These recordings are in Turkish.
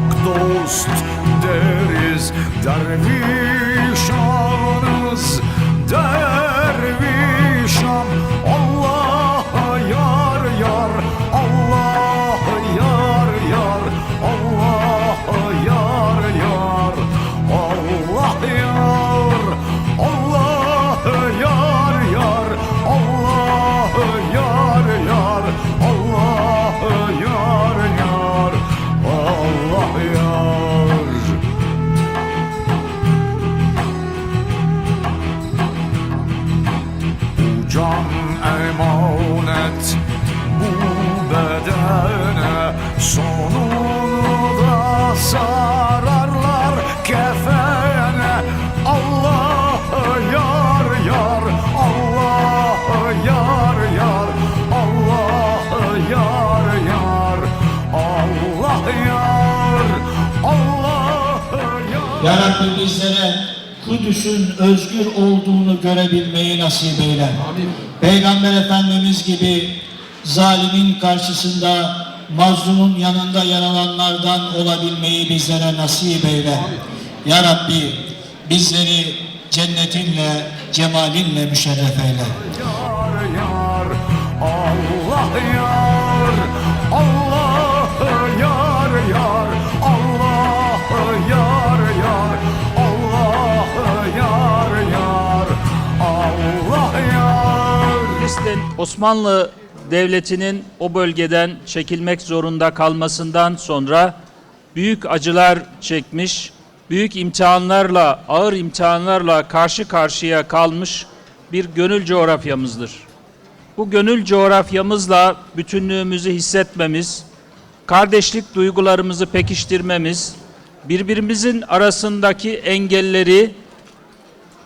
hak dost deriz dervişanız Ya Rabbi bizlere Kudüs'ün özgür olduğunu görebilmeyi nasip eyle. Peygamber Efendimiz gibi zalimin karşısında mazlumun yanında yer alanlardan olabilmeyi bizlere nasip eyle. Ya Rabbi bizleri cennetinle, cemalinle müşerref eyle. yar yar Allah yar yar Filistin Osmanlı Devleti'nin o bölgeden çekilmek zorunda kalmasından sonra büyük acılar çekmiş, büyük imtihanlarla, ağır imtihanlarla karşı karşıya kalmış bir gönül coğrafyamızdır. Bu gönül coğrafyamızla bütünlüğümüzü hissetmemiz, kardeşlik duygularımızı pekiştirmemiz, birbirimizin arasındaki engelleri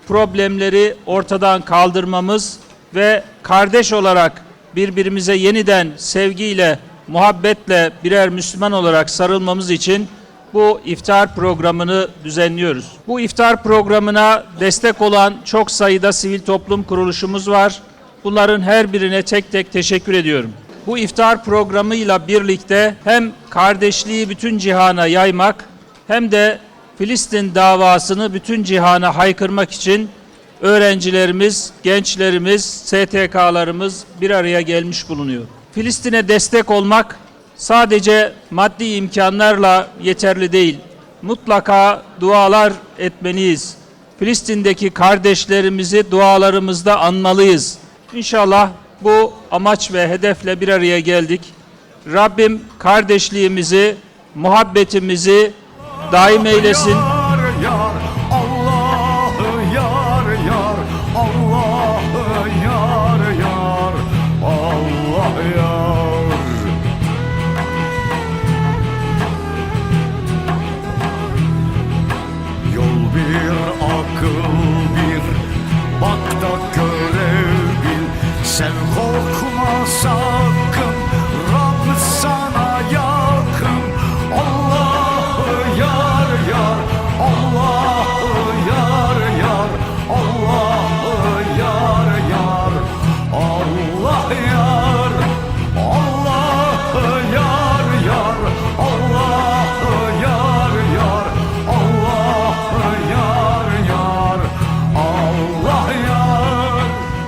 problemleri ortadan kaldırmamız ve kardeş olarak birbirimize yeniden sevgiyle, muhabbetle birer Müslüman olarak sarılmamız için bu iftar programını düzenliyoruz. Bu iftar programına destek olan çok sayıda sivil toplum kuruluşumuz var. Bunların her birine tek tek teşekkür ediyorum. Bu iftar programıyla birlikte hem kardeşliği bütün cihana yaymak hem de Filistin davasını bütün cihana haykırmak için öğrencilerimiz, gençlerimiz, STK'larımız bir araya gelmiş bulunuyor. Filistin'e destek olmak sadece maddi imkanlarla yeterli değil. Mutlaka dualar etmeliyiz. Filistin'deki kardeşlerimizi dualarımızda anmalıyız. İnşallah bu amaç ve hedefle bir araya geldik. Rabbim kardeşliğimizi, muhabbetimizi daim eylesin. yar yar sen korkma sakın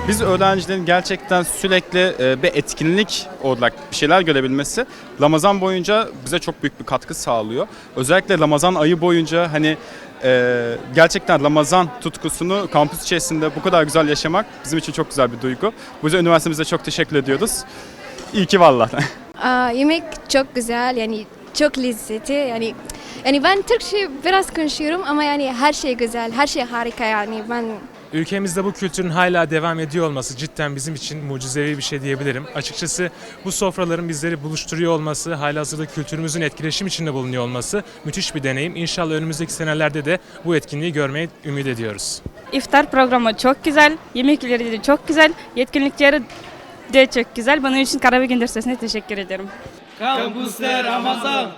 Biz öğrencilerin gerçekten sürekli e, bir etkinlik olarak bir şeyler görebilmesi Ramazan boyunca bize çok büyük bir katkı sağlıyor. Özellikle Ramazan ayı boyunca hani e, gerçekten Ramazan tutkusunu kampüs içerisinde bu kadar güzel yaşamak bizim için çok güzel bir duygu. Bu yüzden üniversitemize çok teşekkür ediyoruz. İyi ki vallahi. Aa, yemek çok güzel yani çok lezzetli yani yani ben Türkçe biraz konuşuyorum ama yani her şey güzel her şey harika yani ben Ülkemizde bu kültürün hala devam ediyor olması cidden bizim için mucizevi bir şey diyebilirim. Açıkçası bu sofraların bizleri buluşturuyor olması, halihazırda kültürümüzün etkileşim içinde bulunuyor olması müthiş bir deneyim. İnşallah önümüzdeki senelerde de bu etkinliği görmeyi ümit ediyoruz. İftar programı çok güzel, yemekleri de çok güzel, yetkinlikleri de çok güzel. Bunun için Karabük Üniversitesi'ne teşekkür ederim. Kampüste Ramazan.